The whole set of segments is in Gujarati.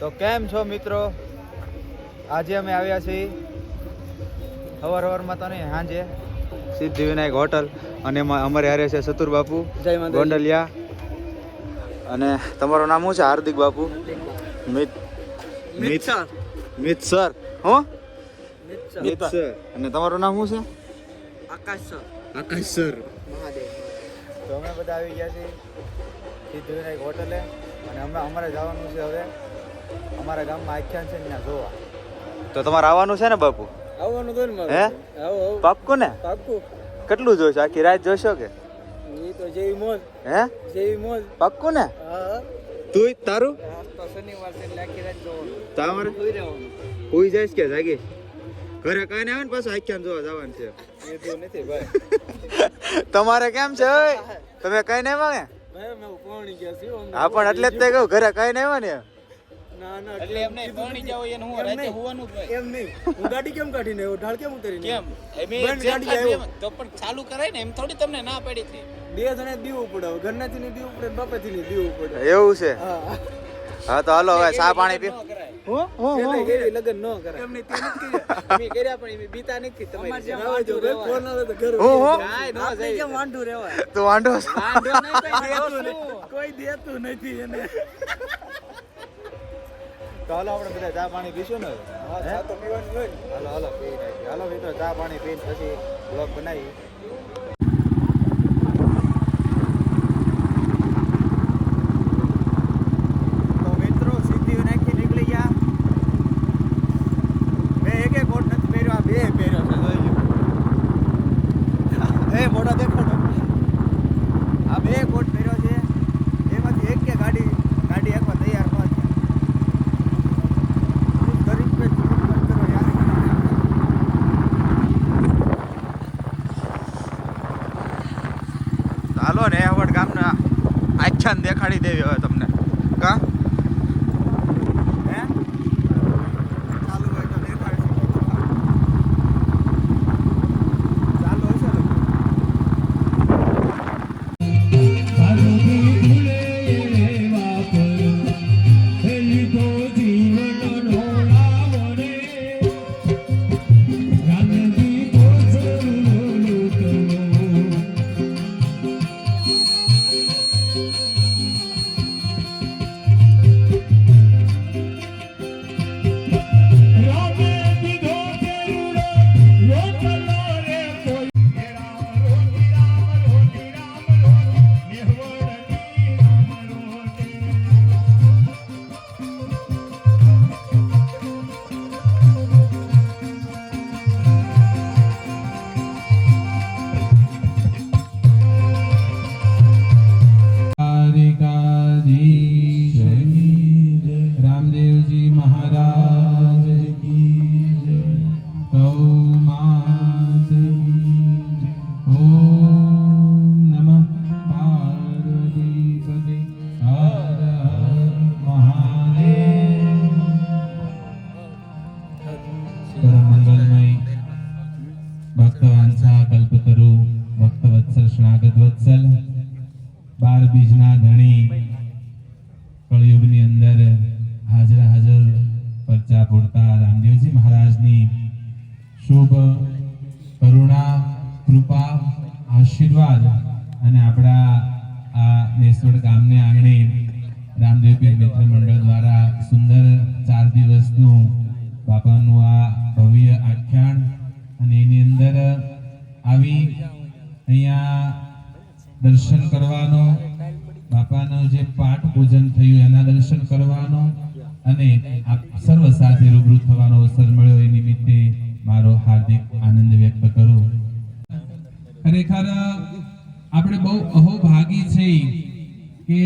તો કેમ છો મિત્રો? આજે અમે આવ્યા છીએ હવાર સવારમાં તો નહીં સાંજે સિદ્ધિ વિનાયક હોટલ અને એમાં અમારે હારે છે સતુર બાપુ ગોંડલિયા અને તમારું નામ શું છે? હાર્દિક બાપુ? મિત મિત મિત સર. હો? મિત સર. અને તમારું નામ શું છે? આકાશ સર. આકાશ સર. મહાદેવ. તો અમે બધા આવી ગયા છીએ સિદ્ધિ વિનાયક હોટલે અને અમે અમારે જવાનું છે હવે અમારા ગામમાં આખ્યાન છે ત્યાં જોવા. તો તમારે આવવાનું છે ને બાપુ? આવવાનું તો ને હે? આવો આવો. પાક્કું ને? પાક્કું. કેટલું જોશો? આખી રાત જોશો કે? એ તો જેવી મોજ. હે? જેવી મોજ. પાક્કું ને? હા. તું તારું? તો શનિવાર છે લાખી આખી રાત જોવાનું. તમારે સુઈ રહેવાનું. કોઈ જઈશ કે જાગી ઘરે કાંઈ આવે ને પાછું આખ્યાન જોવા જવાનું છે. એ તો નથી ભાઈ. તમારે કેમ છે ઓય? તમે કઈ નહીં માંગે? હા પણ એટલે જ તે કહું ઘરે કઈ નહીં આવે ને? ના ના એટલે એમને પહોંચી જાવ એને હું રાતે હોવાનું જ એમ નહીં. હું ગાડી કેમ કાઢીને આવ્યો? ઢાળ કેમ ઉતારીને કેમ? એમ ગાડી આવ્યો. તો પણ ચાલુ કરાય ને એમ થોડી તમને ના પડી હતી. બે જણા દીવું પડે ઘરનાથી ની દીવું પડે બાપાથી ની દીવું પડે એવું છે? હા. હા તો હાલો હવે ચા પાણી પી. હું હું એટલે ન કરાય. એમને તે નથી કર્યા. કર્યા પણ એમ બીતા નથી. તમારી રહેવા જો ફોન આવે તો ઘરે હું, હું? કાંઈ જાય. કેમ વાંઢું રહેવાય. તું વાંઢો છો? વાંધો નહીં કોઈ દેતું દેતું કોઈ દેતું નથી એને. તો હાલો આપણે બધા ચા પાણી પીશું ને તો. હાલો હાલો પી નાખીએ હાલો મિત્રો ચા પાણી પીને પછી બ્લોગ બનાવી તો મિત્રો સિદ્ધિ વિનાયકથી નીકળી ગયા મેં એક એક કોટ નથી પહેર્યો આ બે પહેર્યો છે જોઈ લ્યો એ મોટા દેખાડો આ બે કોટ પહેર્યો છે એમાંથી એક કે ગાડી ગાડી એકમાં તૈયાર પહોંચી ગરીબ પે જુલુમ મત કરો યાર હાલો ને આવડ ગામના આખ્યાન દેખાડી દેવી હવે. શુભ કરુણા, કૃપા, આશીર્વાદ અને આપણા આ નેસોડ ગામને આંગણે રામદેવ પીર મિત્ર મંડળ દ્વારા સુંદર ચાર દિવસનું બાપાનું આ ભવ્ય આખ્યાન અને એની અંદર આવી અહીંયા દર્શન કરવાનો, બાપાનો જે પાઠ પૂજન થયું એના દર્શન કરવાનો અને આપ સર્વ સાથે રૂબરૂ થવાનો અવસર મળ્યો એ નિમિત્તે મારો હાર્દિક આનંદ વ્યક્ત કરું. ખરેખર આપણે બહુ અહોભાગી છે કે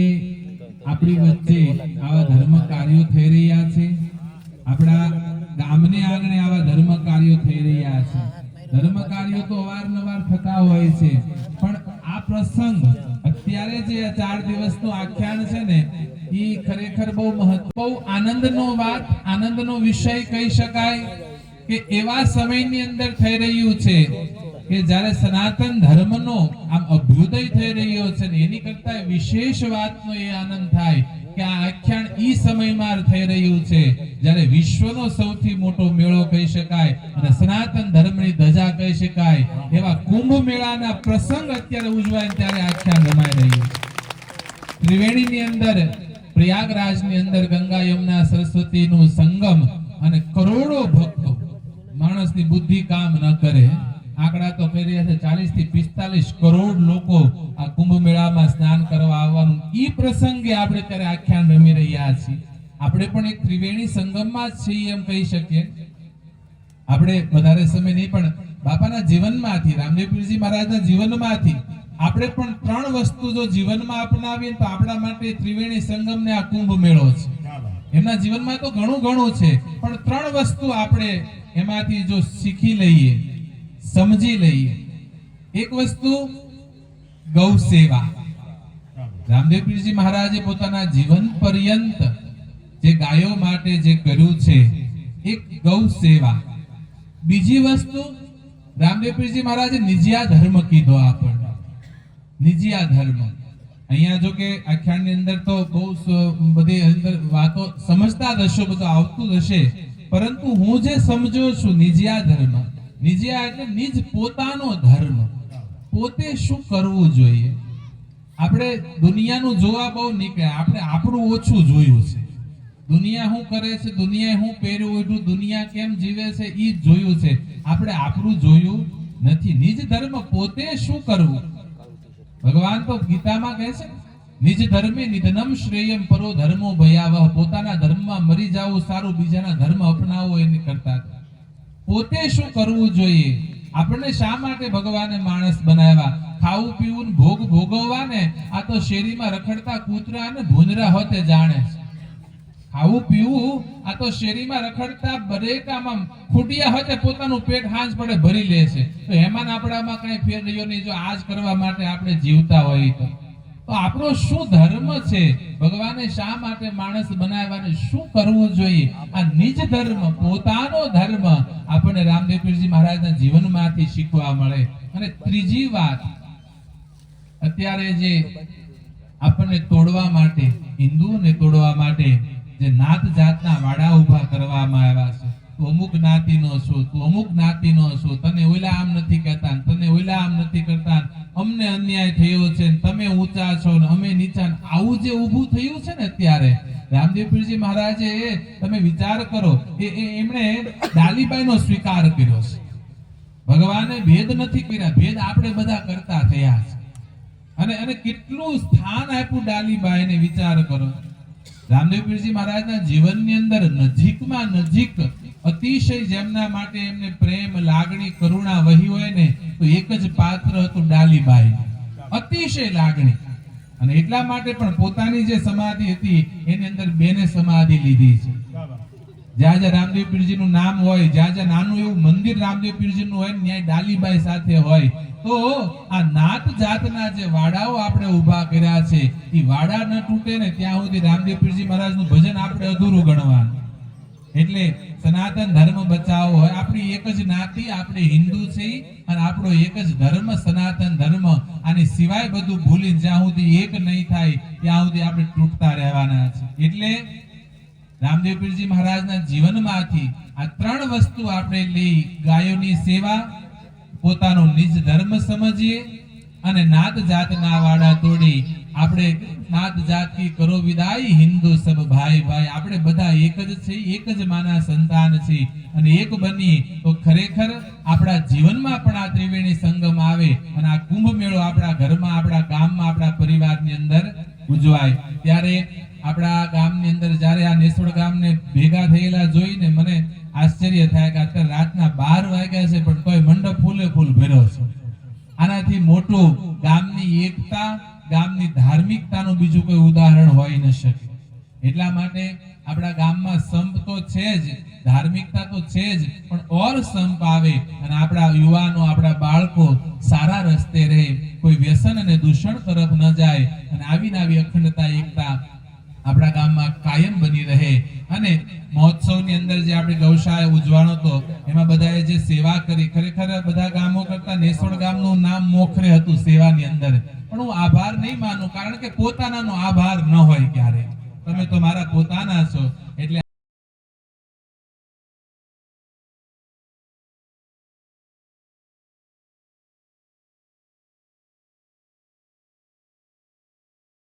આપણી વચ્ચે આવા ધર્મ કાર્યો થઈ રહ્યા છે. આપણા ગામને આંગણે આવા ધર્મ કાર્યો થઈ રહ્યા છે. ધર્મ કાર્યો તો અવારનવાર થતા હોય છે. પણ આ પ્રસંગ અત્યારે જે ચાર દિવસનો આખ્યાન છે ને એ ખરેખર બહુ મહત્વ બહુ આનંદનો વાત, આનંદનો વિષય કહી શકાય. કે એવા સમયની અંદર થઈ રહ્યું છે કે જ્યારે સનાતન ધર્મનો આમ અભ્યુદય થઈ રહ્યો છે ને એની કરતા વિશેષ વાતનો એ આનંદ થાય કે આ આખ્યાન ઈ સમયમાં થઈ રહ્યું છે, જ્યારે વિશ્વનો સૌથી મોટો મેળો કહી શકાય અને સનાતન ધર્મની ધજા કહી શકાય, એવા કુંભ મેળાના પ્રસંગ અત્યારે ઉજવાય ત્યારે આખ્યાન રમાઈ રહ્યું છે. ત્રિવેણીની અંદર, પ્રયાગરાજની અંદર ગંગા યમુના સરસ્વતીનું સંગમ અને કરોડો ભક્તો માણસની બુદ્ધિ કામ ન કરે. આંકડા તો કહી રહ્યા છે ચાલીસથી પિસ્તાલીસ કરોડ લોકો આ કુંભ મેળામાં સ્નાન કરવા આવવાનું. ઈ પ્રસંગે આપણે ત્યારે આખ્યાન રમી રહ્યા છીએ. આપણે પણ એક ત્રિવેણી સંગમમાં જ છીએ એમ કહી શકીએ. આપણે વધારે સમય નહીં પણ બાપાના જીવનમાંથી રામદેવપીરજી મહારાજના જીવનમાંથી આપણે પણ ત્રણ વસ્તુ જો જીવનમાં અપનાવીએ તો આપણા માટે ત્રિવેણી સંગમ ને આ કુંભ મેળો છે એમના જીવનમાં તો ઘણું ઘણું છે પણ ત્રણ વસ્તુ આપણે એમાંથી જો શીખી લઈએ, સમજી લઈએ, એક વસ્તુ ગૌ સેવા. રામદેવપીરજી મહારાજે પોતાના જીવન પર્યંત જે ગાયો માટે જે કર્યું છે, એક ગૌ સેવા. બીજી વસ્તુ રામદેવપીરજી મહારાજે નિજિયા ધર્મ કીધો આપણને. નિજિયા ધર્મ. અહીંયા જો કે આખ્યાનની અંદર તો બહુ બધી અંદર વાતો સમજતા જ હશો, બધું આવતું જ હશે. પરંતુ હું જે સમજો છું નિજિયા ધર્મ, નિજિયા એટલે નિજ પોતાનો ધર્મ. પોતે શું કરવું જોઈએ? આપણે દુનિયાનું જોવા બહુ નીકળ્યા. આપણે આપણું ઓછું જોયું છે. દુનિયા શું કરે છે? દુનિયાએ શું પહેર્યું? એટલું દુનિયા કેમ જીવે છે? એ જોયું છે. આપણે આપણું જોયું નથી. નિજ ધર્મ પોતે શું કરવું? ભગવાન તો ગીતામાં કહે છે નિજ ધર્મે નિધનમ શ્રેયમ પરો ધર્મો ભયાવહ. પોતાના ધર્મમાં મરી જાવું સારું બીજાના ધર્મ અપનાવો એની કરતા પોતે શું કરવું જોઈએ? આપણને શા માટે ભગવાને માણસ બનાવ્યા? ખાવું પીવું ભોગ ભોગવવા ને આ તો શેરીમાં રખડતા કૂતરા અને ભૂંજરા હોતે જાણે ખાવું પીવું, આ તો શેરીમાં રખડતા બરેકામાં ખૂટિયા હોય પોતાનું પેટ હાંજ પડે ભરી લે છે. તો એમાં આપણામાં કઈ ફેર રહ્યો નહીં. જો આજ કરવા માટે આપણે જીવતા હોઈએ તો. તો આપણો શું ધર્મ છે? ભગવાને શા માટે માણસ બનાવવાને શું કરવું જોઈએ? આ નિજ ધર્મ, પોતાનો ધર્મ આપણને રામદેવ પીરજી મહારાજના જીવનમાંથી શીખવા મળે. અને ત્રીજી વાત, અત્યારે જે આપણને તોડવા માટે, હિન્દુઓને તોડવા માટે જે નાત જાતના વાડા ઊભા કરવામાં આવ્યા છે. તું અમુક જ્ઞાતિનો છો, તું અમુક જ્ઞાતિનો છો. તને ઓલા આમ નથી કહેતા તને ઓલા આમ નથી કરતા અમને અન્યાય થયો છે તમે ઊંચા છો ને અમે નીચા આવું જે ઊભું થયું છે ને અત્યારે, રામદેવપીરજી મહારાજે તમે વિચાર કરો કે એમણે ડાલીબાઈનો સ્વીકાર કર્યો છે. ભગવાને ભેદ નથી કર્યા, ભેદ આપણે બધા કરતા થયા છે. અને અને કેટલું સ્થાન આપ્યું ડાલીબાઈને વિચાર કરો. રામદેવ પીરજી મહારાજના જીવનની અંદર નજીકમાં નજીક અતિશય જેમના માટે એમને પ્રેમ, લાગણી, કરુણા વહી હોય ને, તો એક જ પાત્ર હતું ડાલીબાઈ. અતિશય લાગણી. અને એટલા માટે પણ પોતાની જે સમાધિ હતી, એની અંદર બેને સમાધિ લીધી છે. જ્યાં જ્યાં રામદેવ પીરજીનું નામ હોય, જ્યાં જ્યાં નાનું એવું મંદિર રામદેવ પીરજીનું હોય ત્યાં ડાલીબાઈ સાથે હોય. તો આ નાત જાતના જે વાડાઓ આપણે ઊભા કર્યા છે એ વાડા ન તૂટે ને, ત્યાં સુધી રામદેવ પીરજી મહારાજનું ભજન આપણે અધૂરું ગણવાનું. એટલે સનાતન ધર્મ બચાવો. આપણી એક જ નાતી આપણે હિન્દુ છે અને આપણો એક જ ધર્મ સનાતન ધર્મ. આની સિવાય બધું ભૂલી જ્યાં સુધી એક નહીં થાય, ત્યાં સુધી આપણે તૂટતા રહેવાના છે. એટલે રામદેવ પીરજી મહારાજના જીવનમાંથી આ ત્રણ વસ્તુ આપણે લઈ ગાયોની સેવા, પોતાનો નિજ ધર્મ સમજીએ અને નાત જાતના વાડા તોડી આપણે નાત જાત કરો વિદાય. હિન્દુ સબ ભાઈ ભાઈ, આપણે બધા એક જ છે એક જ માના સંતાન છે અને એક બની તો ખરેખર આપણા જીવનમાં પણ આ ત્રિવેણી સંગમ આવે અને આ કુંભ મેળો આપણા ઘરમાં, આપણા ગામમાં, આપણા પરિવારની અંદર ઉજવાય. ત્યારે આપણા ગામની અંદર જ્યારે આ નેસોડ ગામને ભેગા થયેલા જોઈને મને આશ્ચર્ય થાય કે અત્યારે રાતના બાર વાગ્યા છે પણ તોય મંડપ ફૂલે ફૂલ ભર્યો છે આનાથી મોટું ગામની એકતા ગામની ધાર્મિકતાનું બીજું કોઈ ઉદાહરણ હોઈ ન શકે એટલા માટે આપણા ગામમાં સંપ તો છે જ. ધાર્મિકતા તો છે જ, પણ ઓર સંપ અને આપણા યુવાનો, આપણા બાળકો સારા રસ્તે રહે, કોઈ વ્યસન અને દૂષણ તરફ ન જાય અને આવી આવી અખંડતા, એકતા આપણા ગામમાં કાયમ બની રહે. અને મહોત્સવની અંદર જે આપણે ગૌશાળા ઉજવાણો તો, એમાં બધાએ જે સેવા કરી, ખરેખર બધા ગામો કરતા નેસોડ ગામનું નામ મોખરે હતું સેવાની અંદર. પણ હું આભાર નહીં માનું, કારણ કે પોતાનાનો આભાર ન હોય ક્યારે. તમે તો મારા પોતાના છો, એટલે